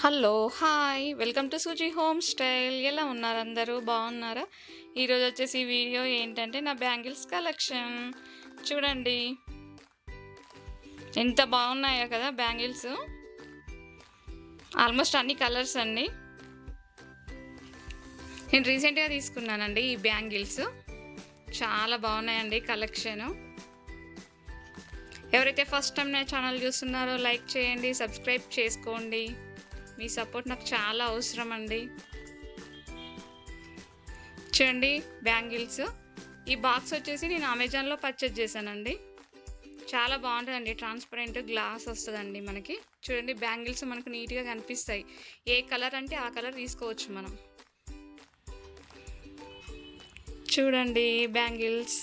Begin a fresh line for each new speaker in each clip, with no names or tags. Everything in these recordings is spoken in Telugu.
Hello hi. Welcome to Suji home style. ఎలా ఉన్నారు అందరూ? బాగున్నారా? ఈరోజు వచ్చేసి వీడియో ఏంటంటే నా బ్యాంగిల్స్ కలెక్షన్. చూడండి. ఎంత బాగున్నాయో కదా బ్యాంగిల్స్. ఆల్మోస్ట్ అన్ని కలర్స్ అండి నేను రీసెంట్గా తీసుకున్నానండి ఈ బ్యాంగిల్స్. చాలా బాగున్నాయండి కలెక్షను. ఎవరైతే ఫస్ట్ టైం నా ఛానల్ చూస్తున్నారో లైక్ చేయండి సబ్స్క్రైబ్ చేసుకోండి. మీ సపోర్ట్ నాకు చాలా అవసరం అండి చూడండి బ్యాంగిల్స్. ఈ బాక్స్ వచ్చేసి నేను అమెజాన్లో పర్చేజ్ చేశానండి. చాలా బాగుంటుందండి ట్రాన్స్పరెంట్ గ్లాస్ వస్తుందండి మనకి. చూడండి బ్యాంగిల్స్ మనకు నీట్గా కనిపిస్తాయి. ఏ కలర్ అంటే ఆ కలర్ తీసుకోవచ్చు మనం. చూడండి బ్యాంగిల్స్.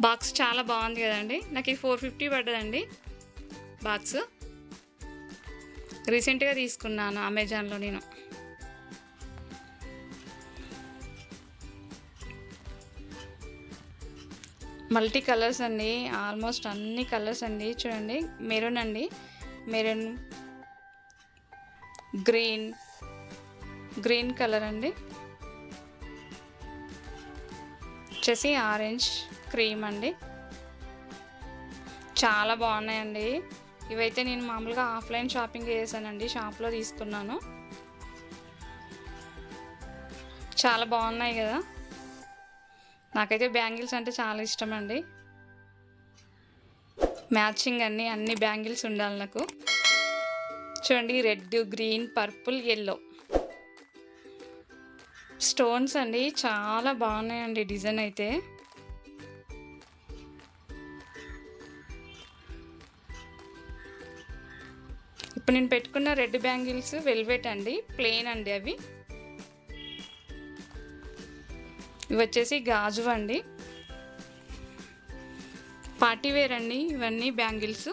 బాక్స్ చాలా బాగుంది కదండి. నాకు ఇది ఫోర్ ఫిఫ్టీ పడ్డదండి బాక్స్. రీసెంట్గా తీసుకున్నాను అమెజాన్లో నేను. మల్టీ కలర్స్ అండి ఆల్మోస్ట్ అన్ని కలర్స్ అండి. చూడండి మెరూన్ అండి. మెరూన్ గ్రీన్ గ్రీన్ కలర్ అండి. వచ్చేసి ఆరెంజ్ క్రీమ్ అండి. చాలా బాగున్నాయండి. ఇవైతే నేను మామూలుగా ఆఫ్లైన్ షాపింగ్ చేశానండి షాప్లో తీసుకున్నాను. చాలా బాగున్నాయి కదా. నాకైతే బ్యాంగిల్స్ అంటే చాలా ఇష్టం అండి మ్యాచింగ్ అన్ని అన్ని బ్యాంగిల్స్ ఉండాలి నాకు. చూడండి red green purple yellow stones అండి చాలా బాగున్నాయండి డిజైన్ అయితే. ఇప్పుడు నేను పెట్టుకున్న రెడ్ బ్యాంగిల్స్ వెల్వెట్ అండి ప్లెయిన్ అండి అవి. ఇవి వచ్చేసి గాజు అండి. పార్టీ వేర్ అండి ఇవన్నీ బ్యాంగిల్స్.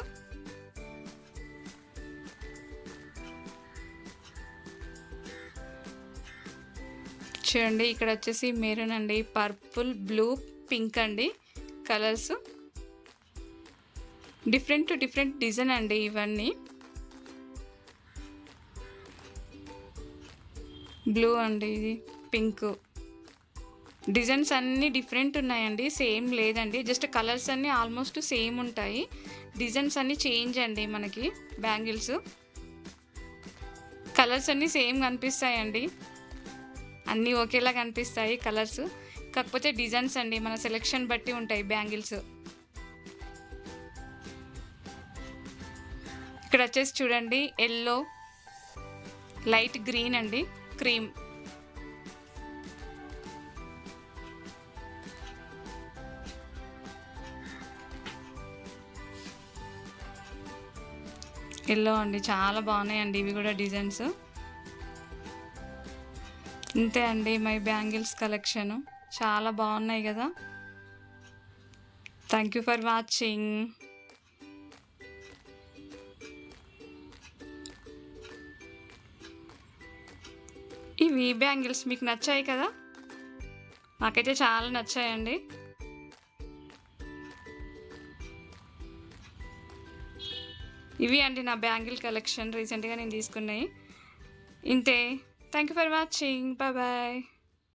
చూడండి ఇక్కడ వచ్చేసి మెరూన్ అండి పర్పుల్ బ్లూ పింక్ అండి కలర్స్. డిఫరెంట్ డిఫరెంట్ డిజైన్ అండి ఇవన్నీ. బ్లూ అండి ఇది పింక్. డిజైన్స్ అన్నీ డిఫరెంట్ ఉన్నాయండి సేమ్ లేదండి. జస్ట్ కలర్స్ అన్నీ ఆల్మోస్ట్ సేమ్ ఉంటాయి. డిజైన్స్ అన్నీ చేంజ్ అండి మనకి బ్యాంగిల్స్. కలర్స్ అన్నీ సేమ్ కనిపిస్తాయండి. అన్నీ ఒకేలా కనిపిస్తాయి కలర్స్. కాకపోతే డిజైన్స్ అండి మన సెలెక్షన్ బట్టి ఉంటాయి బ్యాంగిల్స్. ఇక్కడ వచ్చేసి చూడండి ఎల్లో లైట్ గ్రీన్ అండి. క్రీమ్. ఎల్లో అండి చాలా బాగున్నాయండి ఇవి కూడా డిజైన్స్. ఇంతే అండి మై బ్యాంగిల్స్ కలెక్షన్. చాలా బాగున్నాయి కదా. థ్యాంక్ యూ ఫర్ వాచింగ్ ఇవి బ్యాంగిల్స్ మీకు నచ్చాయి కదా? నాకైతే చాలా నచ్చాయండి. ఇవి అండి నా బ్యాంగిల్ కలెక్షన్ రీసెంట్గా నేను తీసుకున్నాయి. ఇంతే. Thank you for watching. Bye bye.